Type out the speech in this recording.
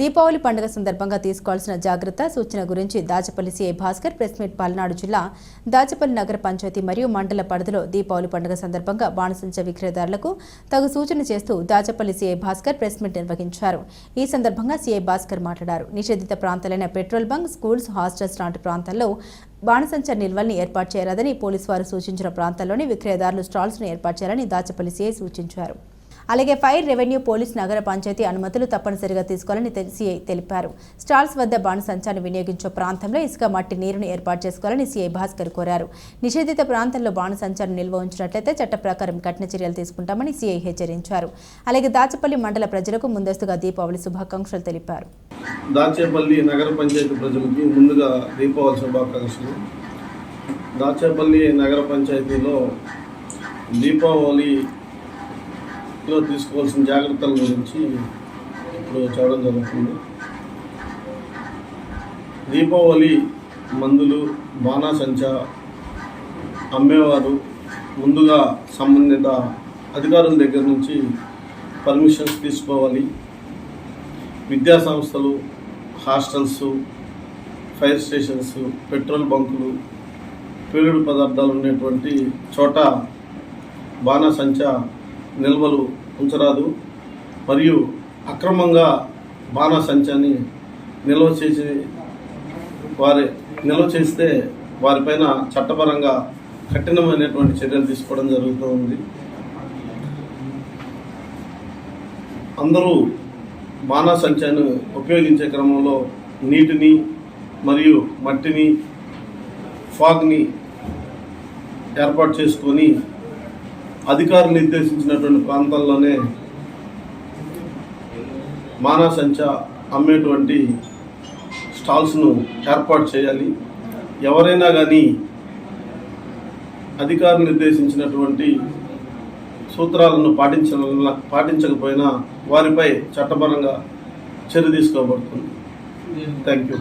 దీపావళి పండుగ సందర్భంగా తీసుకోవాల్సిన జాగ్రత్త సూచన గురించి Dachepalli CI Bhaskar press meet Palnadu జిల్లా దాచపల్లి నగర పంచాయతీ మరియు మండల పరిధిలో దీపావళి పండుగ సందర్భంగా బాణసంచ విక్రయదారులకు తగు సూచన చేస్తూ Dachepalli CI Bhaskar press meet నిర్వహించారు. ఈ సందర్భంగా సీఐ భాస్కర్ మాట్లాడారు. నిషేధిత ప్రాంతాలైన పెట్రోల్ బంక్ స్కూల్స్ హాస్టల్స్ లాంటి ప్రాంతాల్లో బాణసంచ నిల్వల్ని ఏర్పాటు చేయరాదని పోలీసు వారు సూచించిన ప్రాంతాల్లోని విక్రయదారులు స్టాల్స్ను ఏర్పాటు చేయాలని దాచపల్లి సీఐ సూచించారు. అలాగే ఫైర్ రెవెన్యూ పోలీస్ నగర పంచాయతీ అనుమతులు తప్పనిసరిగా తీసుకోవాలని సిఐ తెలిపారు. స్టాల్స్ వద్ద బాణసంచాన్ని వినియోగించే ప్రాంతంలో ఇసుక మట్టి నీరును ఏర్పాటు చేసుకోవాలని సిఐ భాస్కర్ కోరారు. నిషేధిత ప్రాంతంలో బాణసంచాన్ని నిల్వ ఉంచినట్లయితే చట్ట ప్రకారం కఠిన చర్యలు తీసుకుంటామని సిఐ హెచ్చరించారు. అలాగే దాచపల్లి మండల ప్రజలకు ముందస్తుగా దీపావళి శుభాకాంక్షలు తెలిపారు. దాచేపల్లి నగర పంచాయతీ ప్రజలకి ముందుగా దీపావళి శుభాకాంక్షలు. దాచేపల్లి నగర పంచాయతీలో దీపావళిలో తీసుకోవాల్సిన జాగ్రత్తల గురించి ఇప్పుడు చూడడం జరుగుతుంది. దీపావళి మందులు బాణాసంచ అమ్మేవారు ముందుగా సంబంధిత అధికారుల దగ్గర నుంచి పర్మిషన్స్ తీసుకోవాలి. విద్యా సంస్థలు హాస్టల్స్ ఫైర్ స్టేషన్స్ పెట్రోల్ బంకులు పేలుడు పదార్థాలు ఉండేటువంటి చోట బాణసంచ నిల్వలు ఉంచరాదు. మరియు అక్రమంగా బాణసంచాన్ని నిల్వ చేసి వారి నిల్వ చేస్తే వారిపైన చట్టపరంగా కఠినమైనటువంటి చర్యలు తీసుకోవడం జరుగుతూ ఉంది. అందరూ బాణాసంచాను ఉపయోగించే క్రమంలో నీటిని మరియు మట్టిని ఫాగ్ని ఏర్పాటు చేసుకొని అధికారులు నిర్దేశించినటువంటి ప్రాంతాల్లోనే మానాసంచ అమ్మేటువంటి స్టాల్స్ను ఏర్పాటు చేయాలి. ఎవరైనా కానీ అధికారులు నిర్దేశించినటువంటి సూత్రాలను పాటించ పాటించకపోయినా వారిపై చట్టపరంగా చర్య తీసుకోబడుతుంది. Thank you